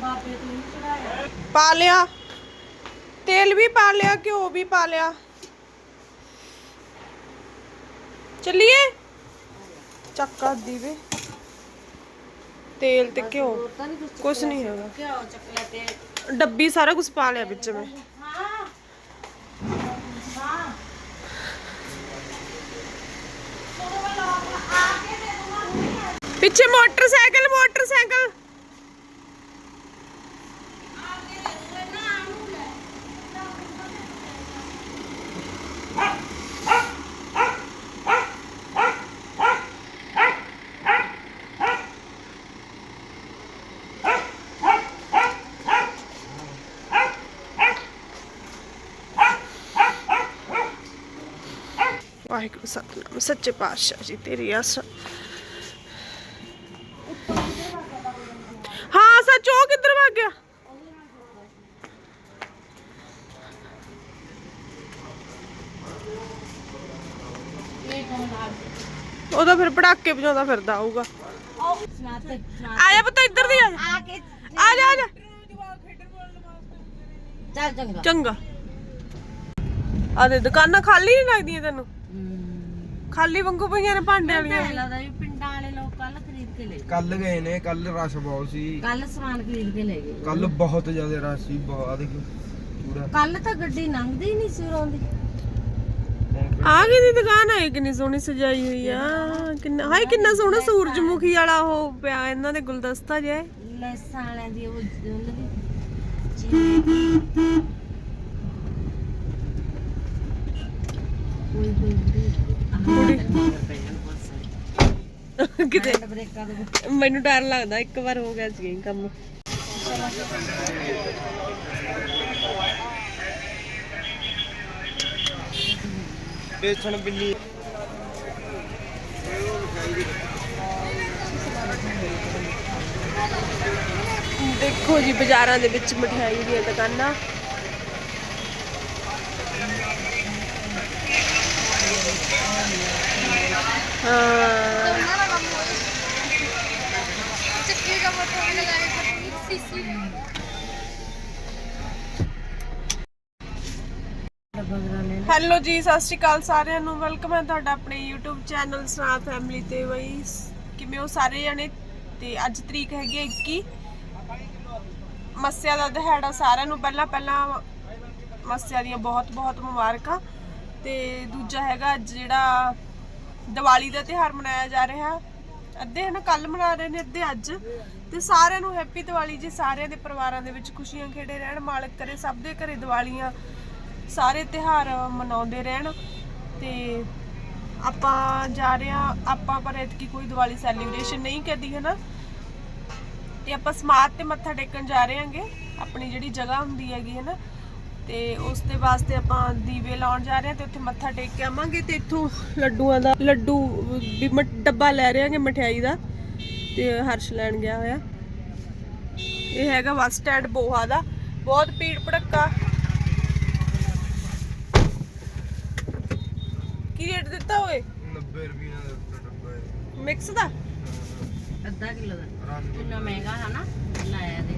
ਬਾਬੇ ਤੋਂ ਨਹੀਂ ਚੜਾਇਆ ਪਾ ਲਿਆ ਤੇਲ ਵੀ ਪਾ ਲਿਆ ਘਿਓ ਵੀ ਪਾ ਲਿਆ ਚੱਲੀਏ ਚੱਕਾ ਦੀਵੇ ਤੇਲ ਤੇ ਘਿਓ ਤਾਂ ਨਹੀਂ ਕੁਛ ਕੁਛ ਨਹੀਂ ਹੈਗਾ ਘਿਓ ਚੱਕਲਾ ਤੇ ਡੱਬੀ ਸਾਰਾ ਕੁਝ ਪਾ ਲਿਆ ਵਿੱਚ ਮੈਂ ਹਾਂ ਹਾਂ ਪਿੱਛੇ ਮੋਟਰਸਾਈਕਲ ਮੋਟਰਸਾਈਕਲ ਵਾਹਿਗੁਰੂ ਸਤਨਾਮ ਸੱਚੇ ਪਾਤਸ਼ਾਹ ਜੀ ਤੇਰੀ ਆਸ। ਹਾਂ ਸੱਚ ਉਹ ਕਿੱਧਰ ਭੱਗ ਗਿਆ? ਉਹਦਾ ਫਿਰ ਪੜਾਕੇ ਵਜਾਉਂਦਾ ਫਿਰਦਾ ਆਊਗਾ ਆ ਜਾ ਪੁੱਤ ਇੱਧਰ ਦੀ ਆ ਜਾ। ਆ ਕੇ ਆ ਜਾ ਆ ਜਾ। ਚੱਲ ਚੰਗਾ। ਚੰਗਾ। ਆ ਦੇ ਦੁਕਾਨਾਂ ਖਾਲੀ ਨਹੀਂ ਲੱਗਦੀਆਂ ਤੈਨੂੰ? ਖਾਲੀ ਵਾਂਗੂ ਪਈਆਂ ਨੇ ਭਾਂਡੇ ਵਾਲੀਆਂ। ਮੈਨੂੰ ਲੱਗਦਾ ਵੀ ਪਿੰਡਾਂ ਵਾਲੇ ਲੋਕ ਕੱਲ ਖਰੀਦ ਕੇ ਲੈ ਗਏ। ਕੱਲ ਗਏ ਨੇ ਕੱਲ ਰਸ਼ ਬਹੁਤ ਸੀ। ਕੱਲ ਸਮਾਨ ਖਰੀਦ ਕੇ ਲੈ ਗਏ। ਕੱਲ ਬਹੁਤ ਜ਼ਿਆਦਾ ਰਸ਼ ਸੀ ਬਹੁਤ ਆ ਦੇਖੋ ਪੂਰਾ। ਕੱਲ ਤਾਂ ਗੱਡੀ ਲੰਘਦੀ ਨਹੀਂ ਸੀ ਉਰੋਂ ਦੀ। ਆ ਗਈ ਦੀ ਦੁਕਾਨ ਹੈ? ਕਿੰਨੀ ਸੋਹਣੀ ਸਜਾਈ ਹੋਈ ਆ। ਕਿੰਨਾ ਹਾਏ ਕਿੰਨਾ ਸੋਹਣਾ ਸੂਰਜਮੁਖੀ ਵਾਲਾ ਉਹ ਪਿਆ ਇਹਨਾਂ ਦੇ ਗੁਲਦਸਤਾ ਜਿਹਾ ਲੈਸਾਂ ਵਾਲਿਆਂ ਦੀ ਉਹ ਉਹਨਾਂ ਦੀ। ਚੀਜ਼। ਕੋਈ ਕਿਤੇ ਮੈਨੂੰ ਡਰ ਲੱਗਦਾ ਇੱਕ ਵਾਰ ਹੋ ਗਿਆ ਸੀ ਇਹ ਕੰਮ। ਬੇਸਣ ਬਿੱਲੀ। ਦੇਖੋ ਜੀ ਬਾਜ਼ਾਰਾਂ ਦੇ ਵਿੱਚ ਮਠਿਆਈ ਦੀਆਂ ਦੁਕਾਨਾਂ। ਹਾਂ। ਬਗਰਾ ਲੈ ਹੈਲੋ ਜੀ, ਸਤਿ ਸ਼੍ਰੀ ਅਕਾਲ ਸਾਰਿਆਂ ਨੂੰ। ਵੈਲਕਮ ਹੈ ਤੁਹਾਡਾ ਆਪਣੇ YouTube ਚੈਨਲ ਸਨਾਤ ਫੈਮਿਲੀ ਤੇ ਬਈ। ਕਿਵੇਂ ਹੋ ਸਾਰੇ ਜਣੇ? ਤੇ ਅੱਜ ਤਰੀਕ ਹੈਗੀ ਹੈ 21 ਮੱਸਿਆ ਦਾ ਦਿਹਾੜਾ ਸਾਰਿਆਂ ਨੂੰ। ਪਹਿਲਾਂ ਪਹਿਲਾਂ ਮੱਸਿਆ ਦੀਆਂ ਬਹੁਤ ਬਹੁਤ ਮੁਬਾਰਕਾਂ। ਤੇ ਦੂਜਾ ਹੈਗਾ ਅੱਜ ਜਿਹੜਾ ਦੀਵਾਲੀ ਦਾ ਤਿਉਹਾਰ ਮਨਾਇਆ ਜਾ ਰਿਹਾ। ਅੱਧੇ ਹਨ ਕੱਲ ਮਨਾ ਰਹੇ ਨੇ, ਅੱਧੇ ਅੱਜ। ਤੇ ਸਾਰਿਆਂ ਨੂੰ ਹੈਪੀ ਦੀਵਾਲੀ ਜੀ, ਸਾਰਿਆਂ ਦੇ ਪਰਿਵਾਰਾਂ ਦੇ ਵਿੱਚ ਖੁਸ਼ੀਆਂ ਖੇੜੇ ਰਹਿਣ, ਮਾਲਕ ਕਰੇ, ਸਭ ਦੇ ਘਰੇ ਦੀਵਾਲੀਆਂ ਸਾਰੇ ਤਿਉਹਾਰ ਮਨਾਉਂਦੇ ਰਹਿਣ। ਤੇ ਆਪਾਂ ਜਾ ਰਹੇ ਹਾਂ, ਆਪਾਂ ਪਰ ਇਤਕੀ ਕੋਈ ਦੀਵਾਲੀ ਸੈਲੀਬ੍ਰੇਸ਼ਨ ਨਹੀਂ ਕਰਦੀ ਹੈ ਨਾ ਤੇ ਆਪਾਂ ਸਮਾਧ ਤੇ ਮੱਥਾ ਟੇਕਣ ਜਾ ਰਹੇ ਹਾਂਗੇ, ਆਪਣੀ ਜਿਹੜੀ ਜਗ੍ਹਾ ਹੁੰਦੀ ਹੈਗੀ ਹੈ ਨਾ ਤੇ ਉਸ ਦੇ ਵਾਸਤੇ ਆਪਾਂ ਦੀਵੇ ਲਾਉਣ ਜਾ ਰਹੇ ਹਾਂ ਤੇ ਉੱਥੇ ਮੱਥਾ ਟੇਕ ਕੇ ਆਵਾਂਗੇ ਤੇ ਇੱਥੋਂ ਲੱਡੂਆਂ ਦਾ ਲੱਡੂ ਵੀ ਡੱਬਾ ਲੈ ਰਹੇ ਹਾਂਗੇ ਮਠਿਆਈ ਦਾ ਤੇ ਹਰਸ਼ ਲੈਣ ਗਿਆ ਹੋਇਆ। ਇਹ ਹੈਗਾ ਬੱਸ ਸਟੈਂਡ ਬੋਹਾ ਦਾ। ਬਹੁਤ ਭੀੜ ਭੜੱਕਾ। ਕੀ ਰੇਟ ਦਿੱਤਾ ਓਏ? 90 ਰੁਪਏ ਦਾ ਡੱਬਾ ਹੈ। ਮਿਕਸ ਦਾ? ਅੱਧਾ ਕਿਲੋ ਦਾ। ਕਿੰਨਾ ਮਹਿੰਗਾ ਹੈ ਨਾ? ਲਾਇਆ ਦੇ।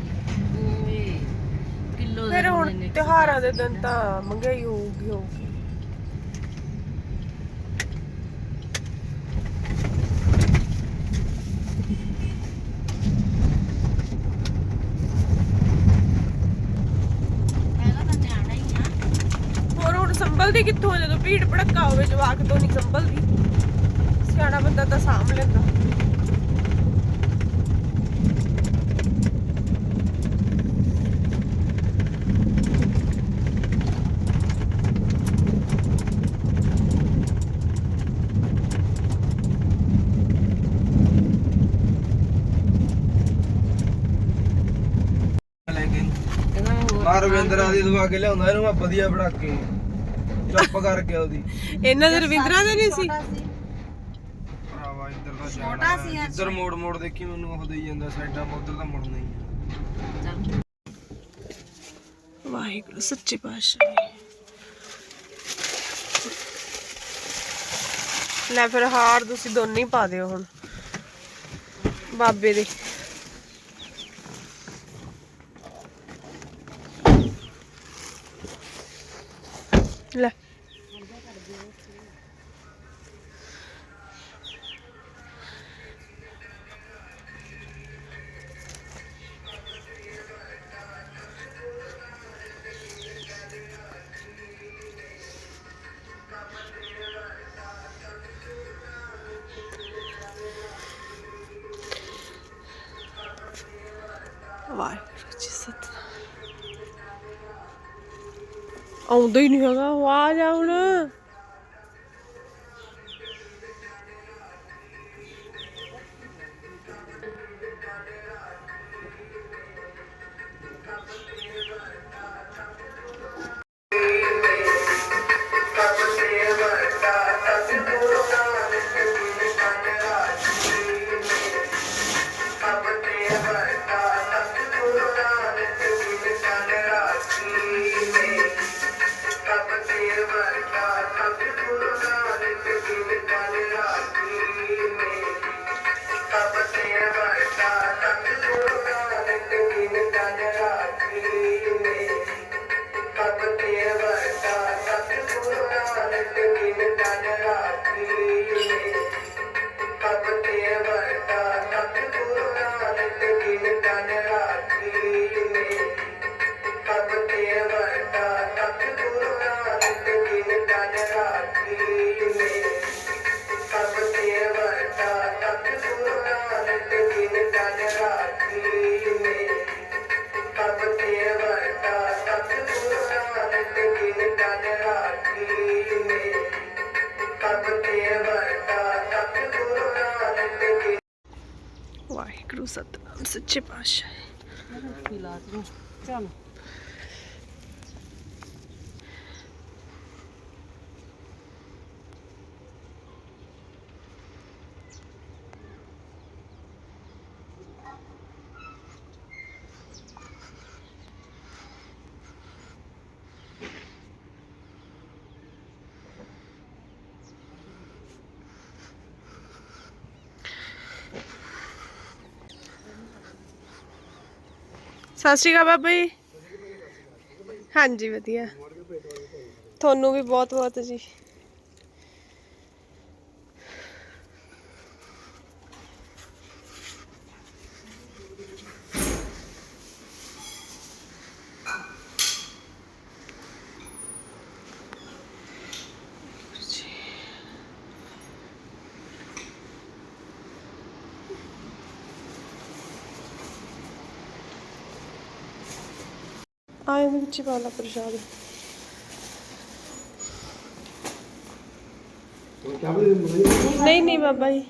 ਓਏ। ਕਿਲੋ ਦਾ ਫਿਰ ਹੁਣ। ਤਿਉਹਾਰਾਂ ਦੇ ਦਿਨ ਤਾਂ ਮਹਿੰਗਾਈ ਹੋਊਗੀ ਹੋਊਗੀ। ਸੰਭਲਦੀ ਕਿੱਥੋਂ ਜਦੋਂ ਭੀੜ ਭੜੱਕਾ ਹੋਵੇ ਜਵਾਕ ਤੋਂ ਨਹੀਂ ਸੰਭਲਦੀ। ਸਿਆਣਾ ਬੰਦਾ ਤਾਂ ਸਾਂਭ ਲੈਂਦਾ। ਰਵਿੰਦਰਾ ਦੀ ਦਵਾ ਕੇ ਲਿਆਉਂਦਾ ਇਹਨੂੰ ਮੈਂ ਵਧੀਆ ਬਣਾ ਕੇ ਚੁੱਪ ਕਰਕੇ ਉਹਦੀ। ਇਹਨਾਂ ਦੇ ਰਵਿੰਦਰਾ ਦੇ ਨਹੀਂ ਸੀ? ਭਰਾਵਾ ਇੱਧਰ ਦਾ ਛੋਟਾ ਸੀ ਇੱਧਰ ਮੋੜ ਮੋੜ ਦੇਖੀ ਮੈਨੂੰ ਉਹ ਦੇਈ ਜਾਂਦਾ ਸਾਈਡਾਂ ਉੱਧਰ ਤਾਂ ਮੁੜਨਾ ਹੀ ਆ ਵਾਹਿਗੁਰੂ ਸੱਚੇ ਪਾਤਸ਼ਾਹ। ਲੈ ਫਿਰ ਹਾਰ ਤੁਸੀਂ ਦੋਨੇ ਹੀ ਪਾ ਦਿਓ ਹੁਣ। ਬਾਬੇ ਦੇ। ਲੈ ਆਉਂਦਾ ਹੀ ਨਹੀਂ ਹੈਗਾ ਆਵਾਜ਼ ਆ ਚੱਲ ਸਤਿ ਸ਼੍ਰੀ ਅਕਾਲ ਬਾਬਾ ਜੀ। ਹਾਂਜੀ ਵਧੀਆ। ਤੁਹਾਨੂੰ ਵੀ ਬਹੁਤ ਬਹੁਤ ਜੀ। ਆਏ ਵਿੱਚ ਵਾਲਾ ਪ੍ਰਸ਼ਾਦ। ਨਹੀਂ ਨਹੀਂ ਬਾਬਾ ਜੀ।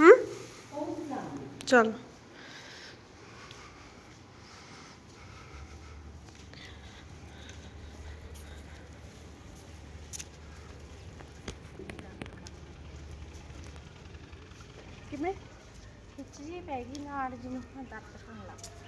ਹੂੰ? ਚਲ। ਗਈ ਨਾੜ ਜਿਹਨੂੰ ਹੁਣ ਦਰਦ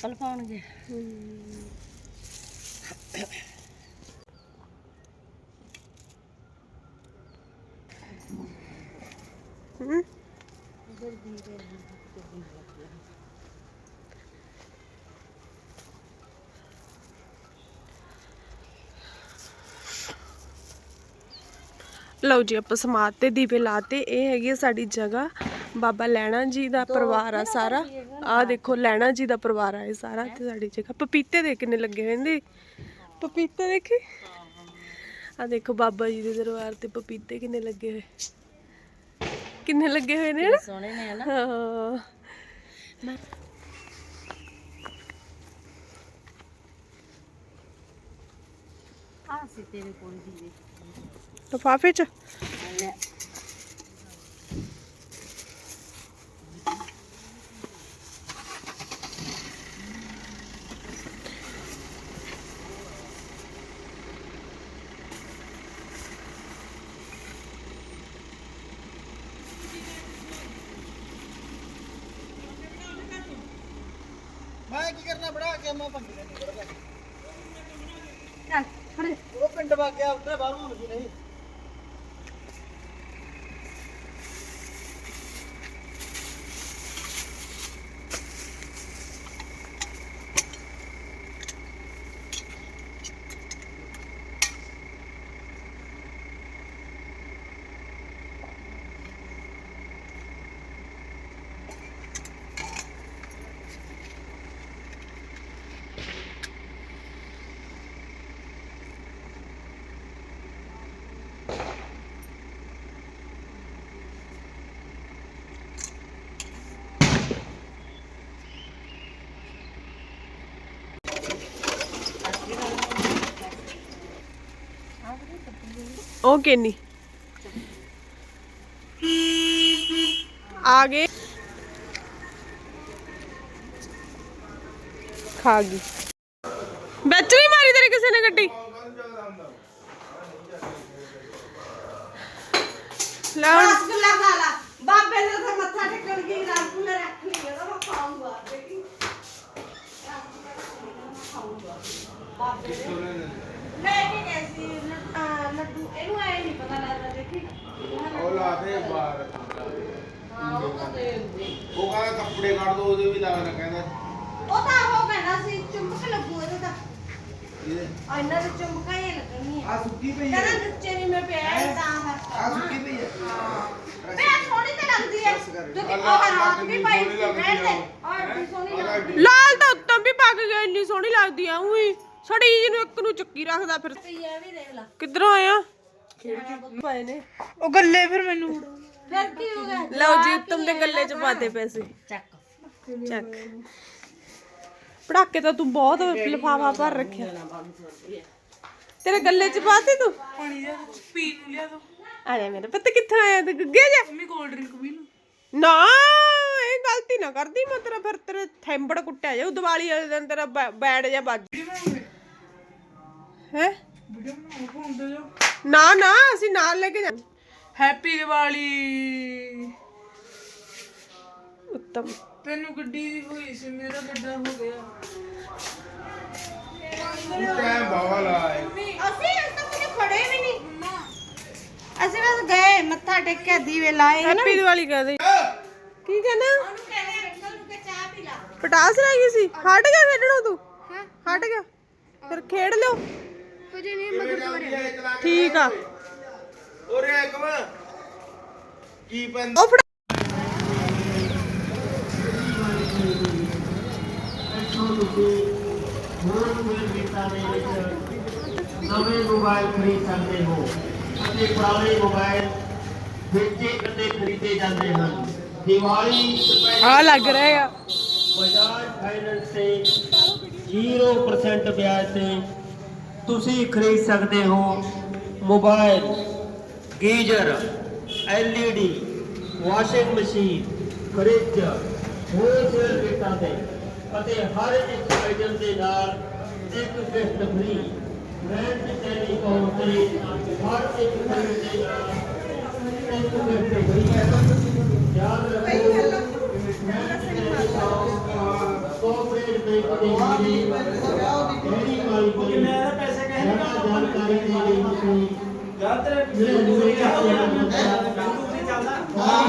ਚੱਪਲ ਪਾਉਣਗੇ। ਹੂੰ ਲਓ ਜੀ ਆਪਾਂ ਸਮਾਧ ਤੇ ਦੀਵੇ ਲਾਤੇ। ਇਹ ਹੈਗੀ ਆ ਸਾਡੀ ਜਗ੍ਹਾ। ਬਾਬਾ ਲੈਣਾ ਜੀ ਦਾ ਪਰਿਵਾਰ ਆ ਸਾਰਾ। ਆ ਦੇਖੋ ਲੈਣਾ ਜੀ ਦਾ ਪਰਿਵਾਰ ਆ ਇਹ ਸਾਰਾ ਤੇ ਸਾਡੀ ਜਗ੍ਹਾ। ਪਪੀਤੇ ਦੇ ਕਿੰਨੇ ਲੱਗੇ ਹੋਏ ਨੇ। ਪਪੀਤੇ ਦੇਖੇ? ਆ ਦੇਖੋ ਬਾਬਾ ਜੀ ਦੇ ਦਰਬਾਰ ਤੇ ਪਪੀਤੇ ਕਿੰਨੇ ਲੱਗੇ ਹੋਏ। ਕਿੰਨੇ ਲੱਗੇ ਹੋਏ ਨੇ ਨਾ ਸੋਹਣੇ ਨੇ ਹਨਾ? ਹਾਂ। ਆ ਸੀ ਤੇਰੇ ਕੋਲ ਦੀ ਲਿਫਾਫੇ ਚ ਲੈ ਮੈਂ ਕੀ ਕੇ ਮੈਂ ਬੜਾ ਚੱਲ ਖੜੇ। ਉਹ ਪਿੰਡ ਵਾ ਗਿਆ ਉੱਧਰ ਬਾਹਰੋਂ ਆਉਂਦੀ ਨਹੀਂ ਉਹ ਕਿੰਨੀ? ਆ ਗਏ। ਖਾ ਗਈ। ਵਿੱਚ ਵੀ ਮਾਰੀ ਤੇਰੇ ਕਿਸੇ ਨੇ ਗੱਡੀ। ਲੈ ਰਸਗੁੱਲਾ ਖਾ ਲਾ ਬਾਬੇ ਦੇ ਤਾਂ ਮੱਥਾ ਟੇਕਣ ਗਈ ਰਸਗੁੱਲਾ ਰੱਖ ਲਈ ਉਹਦਾ ਮੈਂ ਖਾਊਂਗਾ ਦੇਖੀ ਲੈ ਕੇ ਗਏ ਸੀ ਲੱਡ- ਅਹ ਲੱਡੂ ਇਹਨੂੰ ਐ ਨਹੀਂ ਪਤਾ ਲੱਗਦਾ ਦੇਖੀ ਉਹ ਲਾ ਦੇ ਬਾਹਰ ਹਾਂ ਉਹ ਤਾਂ ਦੇ ਉਹ ਕਹਿੰਦਾ ਕੱਪੜੇ ਕੱਢ ਦੋ ਉਹਦੇ ਵੀ ਲੱਗਦਾ ਕਹਿੰਦਾ। ਉਹ ਤਾਂ ਉਹ ਕਹਿੰਦਾ ਸੀ ਚੁੰਬਕ ਲੱਗੂ ਇਹਦਾ ਤਾਂ। ਇਹਦੇ ਆ ਇਹਨਾਂ ਦੇ ਚੁੰਬਕਾਂ ਹੀ ਲੱਗਣੀਆਂ ਆ ਸੁੱਕੀ ਪਈ ਕਹਿੰਦਾ ਹੈ ਨੁੱਚੇ ਨਹੀਂ ਮੈਂ ਪਿਆ ਇਹ ਤਾਂ ਆ ਹੈ ਸੁੱਕੀ ਪਈ ਹੈ। ਵੇ ਸੋਹਣੀ ਤਾਂ ਲੱਗਦੀ ਹੈ। ਜੋ ਕਿ ਉਹ ਰਾਤ ਵੀ ਪਾਈ ਸੀ ਰਹਿਣ ਦੇ। ਔਰ ਵੀ ਸੋਹਣੀ ਲੱਗਦੀ ਲਾਲ ਤਾਂ ਉੱਤਮ ਵੀ ਪੱਕ ਗਿਆ ਇੰਨੀ ਸੋਹਣੀ ਲੱਗਦੀ ਆ ਉਹੀ। ਸੜੀ ਜੀ ਨੂੰ ਇੱਕ ਨੂੰ ਚੱਕੀ ਰੱਖਦਾ ਫਿਰ। ਪਈ ਇਹ ਵੀ ਦੇਖ ਲਾ। ਕਿੱਧਰੋਂ ਆਇਆ ਪਏ ਨੇ। ਉਹ ਗੱਲੇ ਫਿਰ ਮੈਨੂੰ ਫਿਰ ਕੀ ਹੋ ਗਿਆ? ਲਓ ਜੀ ਉੱਤਮ ਦੇ ਗੱਲੇ ਚ ਪਾਤੇ ਪੈਸੇ। ਚੱਕ। ਚੱਕ। ਪੜਾਕੇ ਤਾਂ ਤੂੰ ਬਹੁਤ ਲਿਫਾਫਾ ਭਰ ਰੱਖਿਆ। ਤੇਰੇ ਗੱਲੇ ਚ ਪਾਤੇ ਤੂੰ? ਪਾਣੀ ਦਾ ਪੀਣ ਨੂੰ ਲਿਆ ਦੋ। ਆ ਜਾ ਮੇਰੇ ਪੁੱਤ ਕਿੱਥੋਂ ਆਇਆ ਤੇ? ਗੁੱਗੇ ਜਾ। ਮੰਮੀ ਕੋਲਡ ਡਰਿੰਕ ਵੀ ਲਓ। ਨਾ ਇਹ ਗਲਤੀ ਨਾ ਕਰਦੀ ਮੈਂ ਤੇਰਾ ਫਿਰ ਤੇਰੇ ਥੈਂਬੜ ਕੁੱਟਿਆ ਜਾਊ ਦੀਵਾਲੀ ਵਾਲੇ ਦਿਨ ਤੇਰਾ ਬੈ- ਬੈਡ ਜਾਂ ਵੱਜ ਹੈ? ਵੀਡੀਓ ਬਣਾਓ ਫੋਨ ਦੇ ਜੋ ਨਾ ਨਾ ਅਸੀਂ ਨਾਲ ਲੈ ਕੇ ਜਾ ਹੈਪੀ ਦੀਵਾਲੀ ਉੱਤਮ। ਤੈਨੂੰ ਗੱਡੀ ਦੀ ਹੋਈ ਸੀ ਮੇਰਾ ਗੱਡਾ ਹੋ ਗਿਆ। ਟਾਈਮ ਬਾਵਾ ਲਾਏ ਅਸੀਂ ਇਸ ਤੋਂ ਕੁਝ ਖੜੇ ਵੀ ਨਹੀਂ। ਅਸੀਂ ਬਸ ਗਏ ਮੱਥਾ ਟੇਕਿਆ ਦੀਵੇ ਲਾਏ ਹੈਪੀ ਦੀਵਾਲੀ ਕਹਦੇ ਕੀ ਕਹਿੰਦਾ ਉਹਨੂੰ ਕਹਿੰਦੇ ਅੰਕਲ ਨੂੰ ਕਿ ਚਾਹ ਪੀ ਲਾ। ਪਟਾਸ ਰਹਿ ਗਈ ਸੀ। ਹਟ ਗਿਆ ਖੇਡਣੋਂ ਤੂੰ। ਹਟ ਗਿਆ। ਫਿਰ ਖੇਡ ਲਿਓ। ਕੁਝ ਨਹੀਂ ਠੀਕ ਆ। ਉਰੇ ਕਮ ਕੀ ਪੈਂਦਾ? ਉਹ ਫੜਾ। ਨਵੇਂ ਮੋਬਾਈਲ ਖਰੀਦ ਸਕਦੇ ਹੋ ਅਤੇ ਪੁਰਾਣੇ ਮੋਬਾਈਲ ਵੇਚੇ ਅਤੇ ਖਰੀਦੇ ਜਾਂਦੇ ਹਨ। ਦੀਵਾਲੀ ਸਪੈਸ਼ਲ ਆ ਲੱਗ ਰਿਹਾ ਆ। ਬਜਾਜ ਫਾਈਨੈਂਸ ਤੇ 0% ਵਿਆਜ ਤੇ ਤੁਸੀਂ ਖਰੀਦ ਸਕਦੇ ਹੋ mobile, geyser LED washing machine, fridge, wholesale ਰੇਟਾਂ ਤੇ ਅਤੇ ਹਰ ਇੱਕ ਆਈਟਮ ਦੇ ਨਾਲ ਇੱਕ ਗਿਫਟ ਫ੍ਰੀ ਰੈਂਟ ਟੈਲੀਫੋਨ ਤੇ ਹਰ ਇੱਕ ਖਰੀਦ ਦੇ ਨਾਲ ਇੱਕ ਗਿਫਟ ਫ੍ਰੀ ਯਾਦ ਰੱਖੋ ਕੋਆਪਰੇਟ ਬੈਂਕ ਦੇ ਜਿਹੜੇ ਡੇਰੀ ਵਾਲੀ ਕੋਲ ਮੈਂ ਪੈਸੇ ਕਹਿੰਦਾ ਜਾਣਕਾਰੀ ਦੇ ਲਈ ਤੁਸੀਂ ਯਾਰ ਤੇਰੇ ਜਿਹੜੇ ਦੂਰੇ ਚੱਲਦਾ ਹਾਂ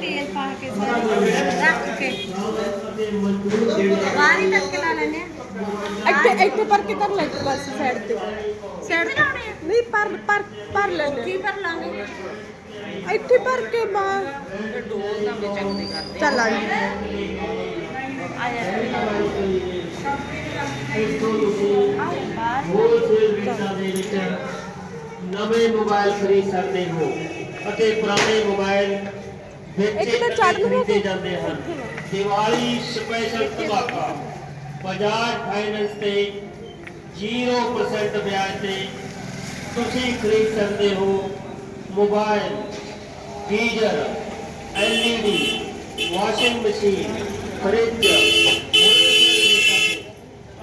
ਤੇਲ ਪਾ ਕੇ ਸਾਰੇ ਰੱਖ ਕੇ ਬਾਹਰ ਤੱਕ ਲਾ ਲੈਣੇ ਇੱਥੇ ਇੱਥੇ ਪਰ ਕੇ ਧਰ ਲੈ ਬਸ ਸਾਈਡ ਤੇ? ਸਾਈਡ ਤੇ ਲਾਉਣੇ ਆ। ਨਹੀਂ ਪਰ ਪਰ ਪਰ ਲੈਣੇ ਕੀ ਕਰ ਲਾਂਗੇ ਇੱਥੇ ਭਰ ਕੇ ਬਾਹਰ ਡੋਲ ਦਾ ਵਿੱਚ ਚੱਕਦੇ ਕਰਦੇ ਚੱਲ ਆ ਜੀ। ਹੋਲਸੇਲ ਰੇਟਾਂ ਦੇ ਵਿੱਚ ਨਵੇਂ ਮੋਬਾਈਲ ਖਰੀਦ ਸਕਦੇ ਹੋ ਅਤੇ ਪੁਰਾਣੇ ਮੋਬਾਈਲ ਇੱਕ ਤਾਂ ਚੜ੍ਹਨ ਨੂੰ ਖਰੀਦੇ ਜਾਂਦੇ ਹਨ। ਦੀਵਾਲੀ ਸਪੈਸ਼ਲ ਧਮਾਕਾ। ਬਜਾਜ ਫਾਈਨੈਂਸ ਤੇ 0% ਵਿਆਜ ਤੇ ਤੁਸੀਂ ਖਰੀਦ ਸਕਦੇ ਹੋ mobile geyser LED washing machine fridge ਤੇ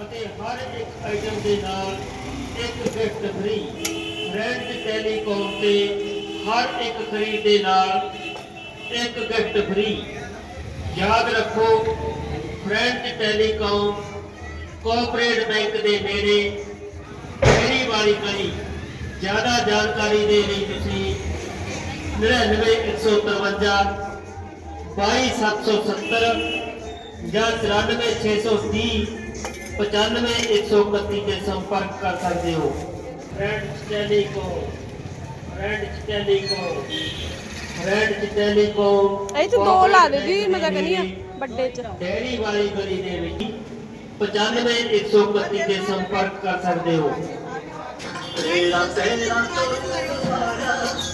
ਅਤੇ ਹਰ ਇੱਕ ਆਈਟਮ ਦੇ ਨਾਲ ਇੱਕ ਗਿਫਟ ਫ੍ਰੀ ਰੈਂਟ ਟੈਲੀਕਾਮ ਤੇ ਹਰ ਇੱਕ ਖਰੀਦ ਦੇ ਨਾਲ ਇੱਕ ਗਿਫਟ ਫ੍ਰੀ ਯਾਦ ਰੱਖੋ ਫਰੈਂਚ ਟੈਲੀਕਾਮ ਕੋਆਪਰੇਟ ਬੈਂਕ ਦੇ ਨੇੜੇ ਮੇਰੀ ਵਾਲੀ ਗਲੀ ਜ਼ਿਆਦਾ ਜਾਣਕਾਰੀ ਦੇ ਲਈ ਤੁਸੀਂ 99153 22770 ਜਾਂ 94630 95131 ਤੇ ਸੰਪਰਕ ਕਰ ਸਕਦੇ ਹੋ French Telecom French Telecom French Telecom ਇਹ 'ਚ ਦੋ ਲਾ ਦੇ ਜੀ, ਮੈਂ ਤਾਂ ਕਹਿੰਦੀ ਆ, ਵੱਡੇ 'ਚ। ਡੈਰੀ ਵਾਲੀ ਗਲੀ ਦੇ ਵਿੱਚ 95 131 ਤੇ ਸੰਪਰਕ ਕਰ ਸਕਦੇ ਹੋ। ਤੇਰਾ ਤੇਰਾ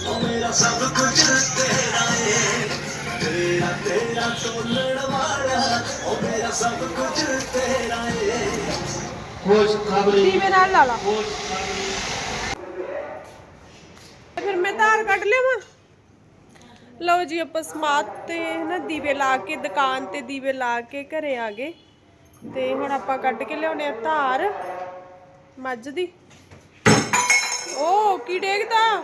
ਉਹ ਮੇਰਾ ਸਭ ਕੁਝ ਤੇਰਾ ਏ। ਤੇਰਾ ਤੇਰਾ ਤੋਲਣ ਵਾਲਾ ਉਹ ਮੇਰਾ ਸਭ ਕੁਝ ਤੇਰਾ ਏ। ਖੁਸ਼ ਖਬਰੀ ਦੀਵੇ ਨਾਲ ਲਾ ਲਾ। ਫਿਰ ਮੈਂ ਧਾਰ ਕੱਢ ਲਿਆਵਾਂ? ਲਓ ਜੀ, ਆਪਾਂ ਸਮਾਤ ਤੇ ਨਾ ਦੀਵੇ ਲਾ ਕੇ, ਦੁਕਾਨ ਤੇ ਦੀਵੇ ਲਾ ਕੇ ਘਰੇ ਆ ਗਏ। ਤੇ ਹੁਣ ਆਪਾਂ ਕੱਢ ਕੇ ਲਿਆਉਣੇ ਆ ਧਾਰ। ਮੱਝ ਦੀ। ਓ, ਕੀ ਡੇਗਦਾ?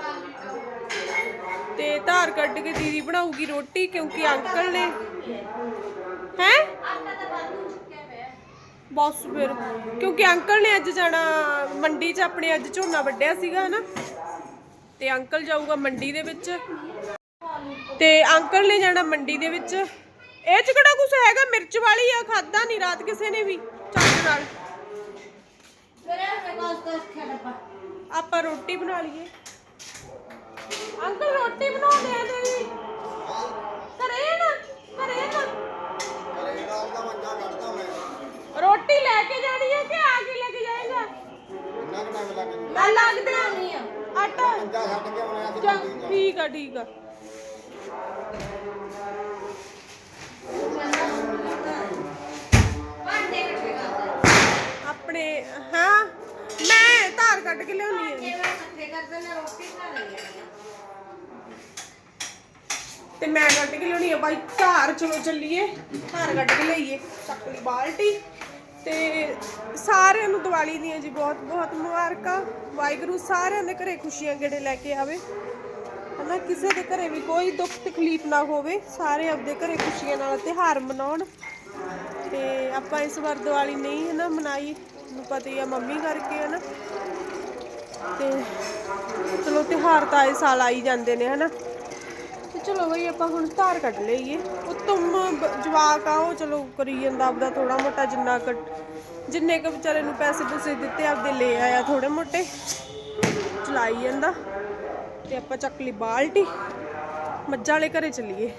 ਤੇ ਧਾਰ ਕੱਢ ਕੇ ਦੀਦੀ ਬਣਾਉਗੀ ਰੋਟੀ, ਕਿਉਂਕਿ ਅੰਕਲ ਨੇ ਹੈ? ਬਸ ਫਿਰ, ਕਿਉਂਕਿ ਅੰਕਲ ਨੇ ਅੱਜ ਜਾਣਾ, ਮੰਡੀ 'ਚ ਆਪਣੇ ਅੱਜ ਝੋਨਾ ਵੱਢਿਆ ਸੀਗਾ, ਹਨਾ? ਤੇ ਅੰਕਲ ਜਾਊਗਾ ਮੰਡੀ ਦੇ ਵਿੱਚ। ਤੇ ਅੰਕਲ ਨੇ ਜਾਣਾ ਮੰਡੀ ਦੇ ਵਿੱਚ। ਇਹ ਚ ਕਿਹੜਾ ਕੁਛ ਹੈਗਾ? ਮਿਰਚ ਵਾਲੀ ਆ ਖਾਦਾ ਨਹੀਂ ਰਾਤ ਕਿਸੇ ਨੇ ਵੀ ਚੱਜ ਨਾਲ। ਆਪਾਂ ਰੋਟੀ ਬਣਾ ਲਈਏ। ਅੰਕਲ ਰੋਟੀ ਬਣਾਉਂਦੇ ਆ ਤੇ ਕਰੇ ਨਾ? ਕਰੇ ਨਾ? ਰੋਟੀ ਲੈ ਕੇ ਜਾਣੀ ਹੈ ਕਿ ਆ ਕੇ ਲੈ ਕੇ ਜਾਏਗਾ? ਮੈਂ ਲੱਗ ਦੇਣੀ ਆ। ਆਟਾ ਠੀਕ ਆ ਠੀਕ ਆ। ਕੱਢ ਕੇ ਲਿਆਉਣੀ ਹੈ ਇਕੱਠੇ ਕਰਦੇ ਨੇ ਰੋਟੀ ਬਣਾ ਲਈ ਤੇ ਮੈਂ ਕੱਢ ਕੇ ਲਿਆਉਣੀ ਆ ਬਾਈ ਧਾਰ ਚਲੋ ਚੱਲੀਏ ਧਾਰ ਕੱਢ ਕੇ ਲਈਏ ਚੱਕ ਲਈ ਬਾਲਟੀ। ਤੇ ਸਾਰਿਆਂ ਨੂੰ ਦੀਵਾਲੀ ਦੀਆਂ ਜੀ ਬਹੁਤ ਬਹੁਤ ਮੁਬਾਰਕਾਂ। ਵਾਹਿਗੁਰੂ ਸਾਰਿਆਂ ਦੇ ਘਰੇ ਖੁਸ਼ੀਆਂ ਗੇੜੇ ਲੈ ਕੇ ਆਵੇ। ਹਨਾ ਕਿਸੇ ਦੇ ਘਰੇ ਵੀ ਕੋਈ ਦੁੱਖ ਤਕਲੀਫ ਨਾ ਹੋਵੇ ਸਾਰੇ ਆਪਦੇ ਘਰੇ ਖੁਸ਼ੀਆਂ ਨਾਲ ਤਿਉਹਾਰ ਮਨਾਉਣ। ਤੇ ਆਪਾਂ ਇਸ ਵਾਰ ਦੀਵਾਲੀ ਨਹੀਂ ਹੈ ਨਾ ਮਨਾਈ ਨੂੰ ਪਤਾ ਹੀ ਆ ਮੰਮੀ ਕਰਕੇ ਹੈ ਨਾ ਤੇ ਚਲੋ ਤਿਉਹਾਰ ਤਾਂ ਆਏ ਸਾਲ ਆਈ ਜਾਂਦੇ ਨੇ, ਹਨਾ? ਤੇ ਚਲੋ ਬਈ ਆਪਾਂ ਹੁਣ ਧਾਰ ਕੱਢ ਲਈਏ। ਉਹ ਬ- ਜਵਾਕ ਆ, ਉਹ ਚਲੋ ਕਰੀ ਜਾਂਦਾ ਆਪਦਾ ਥੋੜਾ ਮੋਟਾ ਜਿੰਨਾ ਕੁ, ਜਿੰਨੇ ਕ ਵਿਚਾਰੇ ਨੂੰ ਪੈਸੇ ਪੂਸੇ ਦਿੱਤੇ ਆਪਦੇ ਲੈ ਆਇਆ ਥੋੜੇ ਮੋਟੇ, ਚਲਾਈ ਜਾਂਦਾ। ਤੇ ਆਪਾਂ ਚੱਕ ਲਈ ਬਾਲਟੀ, ਮੱਝਾਂ ਵਾਲੇ ਘਰੇ ਚੱਲੀਏ।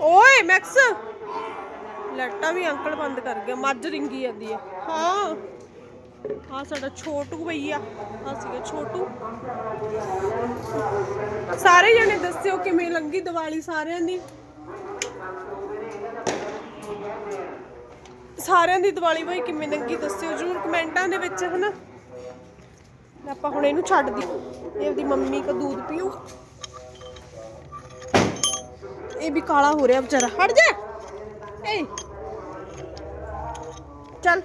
ਓਏ ਮੈਕਸ! ਲੈਟਾਂ ਵੀ ਅੰਕਲ ਬੰਦ ਕਰ ਗਿਆ ਮੱਝ ਰਿੰਗੀ ਜਾਂਦੀ ਆ। ਹਾਂ। ਆ ਸਾਡਾ ਛੋਟੂ ਭਈਆ ਆ ਸੀਗਾ ਛੋਟੂ। ਸਾਰੇ ਜਣੇ ਦੱਸਿਓ ਕਿਵੇਂ ਲੰਗੀ ਦੀਵਾਲੀ ਸਾਰਿਆਂ ਦੀ? ਸਾਰਿਆਂ ਦੀ ਦੀਵਾਲੀ ਬਈ ਕਿਵੇਂ ਲੰਗੀ ਦੱਸਿਓ, ਜਰੂਰ ਕਮੈਂਟਾਂ ਦੇ ਵਿੱਚ, ਹਨਾ। ਆਪਾਂ ਹੁਣ ਇਹਨੂੰ ਛੱਡ ਦੀ, ਇਹ ਉਹਦੀ ਮੰਮੀ ਕੋ ਦੁੱਧ ਪੀਓ ਇਹ ਵੀ ਕਾਲਾ ਹੋ ਰਿਹਾ ਵਿਚਾਰਾ। ਹਟ ਜਾ। ਏ ਚੱਲ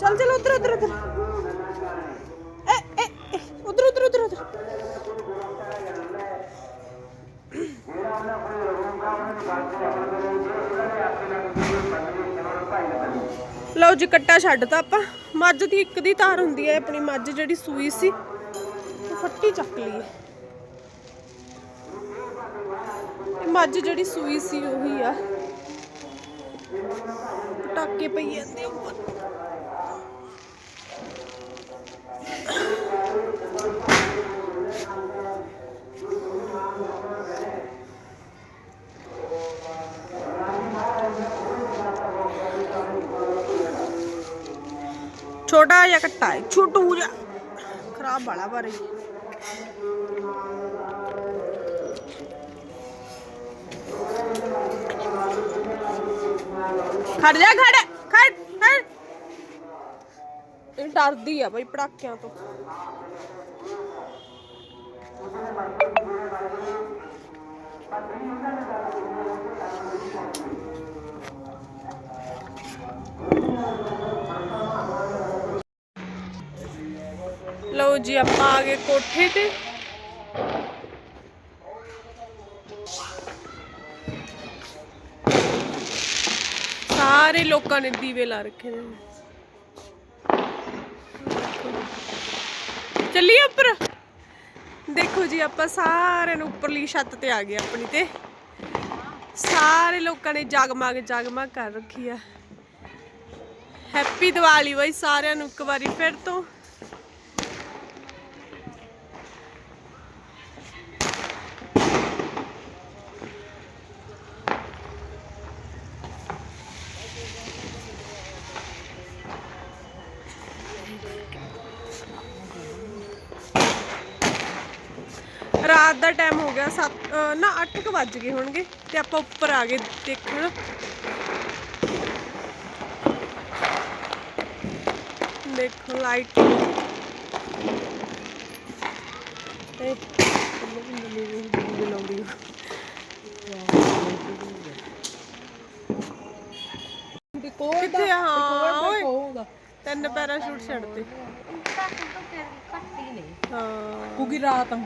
ਚੱਲ ਚੱਲ ਉਧਰ ਉਧਰ ਉਧਰ। ਏ ਏ ਉਧਰ ਉਧਰ ਉਧਰ ਉਧਰ। ਲਓ ਜੀ, ਕੱਟਾ ਛੱਡਤਾ ਆਪਾਂ। ਮੱਝ ਦੀ ਇੱਕ ਦੀ ਧਾਰ ਹੁੰਦੀ ਹੈ, ਆਪਣੀ ਮੱਝ ਜਿਹੜੀ ਸੂਈ ਸੀ। ਫੱਟੀ ਚੱਕ ਲਈ ਇਹ ਮੱਝ ਜਿਹੜੀ ਸੂਈ ਸੀ, ਉਹੀ ਆ। ਪਟਾਕੇ ਪਈ ਜਾਂਦੇ ਉੱਪਰ। ਛੋਟਾ ਜਿਹਾ ਕੱਟਾ ਹੈ ਛੋਟੂ ਜਿਹਾ ਖਰਾਬ ਵਾਲਾ ਬਾਰੇ ਖੜ ਜਾ ਖੜ ਖੜ ਖੜ ਇਹ ਡਰਦੀ ਆ ਬਈ ਪੜਾਕਿਆਂ ਤੋਂ ਲਓ ਜੀ, ਆਪਾਂ ਆ ਗਏ ਕੋਠੇ ਤੇ। ਸਾਰੇ ਲੋਕਾਂ ਨੇ ਦੀਵੇ ਲਾ ਰੱਖੇ ਨੇ। ਚੱਲੀਏ ਉੱਪਰ। ਦੇਖੋ ਜੀ, ਆਪਾਂ ਸਾਰਿਆਂ ਨੂੰ ਉੱਪਰਲੀ ਛੱਤ ਤੇ ਆ ਗਏ ਆਪਣੀ ਤੇ। ਸਾਰੇ ਲੋਕਾਂ ਨੇ ਜਗਮਗ ਜਗਮਗ ਕਰ ਰੱਖੀ ਆ। ਹੈਪੀ ਦੀਵਾਲੀ ਬਾਈ ਸਾਰਿਆਂ ਨੂੰ ਇੱਕ ਵਾਰੀ ਫਿਰ ਤੋਂ। ਰਾਤ ਦਾ ਟਾਈਮ ਹੋ ਗਿਆ 7 ਨਾ 8 ਕੁ ਵੱਜ ਗਏ ਹੋਣਗੇ ਤੇ ਆਪਾਂ ਉੱਪਰ ਆ ਗਏ ਦੇਖਣ। ਦੇਖੋ ਲਾਈਟ ਤੇ ਕਿੱਥੇ ਆ? ਹਾਂ ਓਏ। ਤਿੰਨ ਪੈਰਾਸ਼ੂਟ ਛੱਡਤੇ। ਘੱਟ ਤੋਂ ਘੱਟ ਹੀ ਨੇ। ਹਾਂ। ਕਿਉਂਕਿ ਰਾਤ ਤਾਂ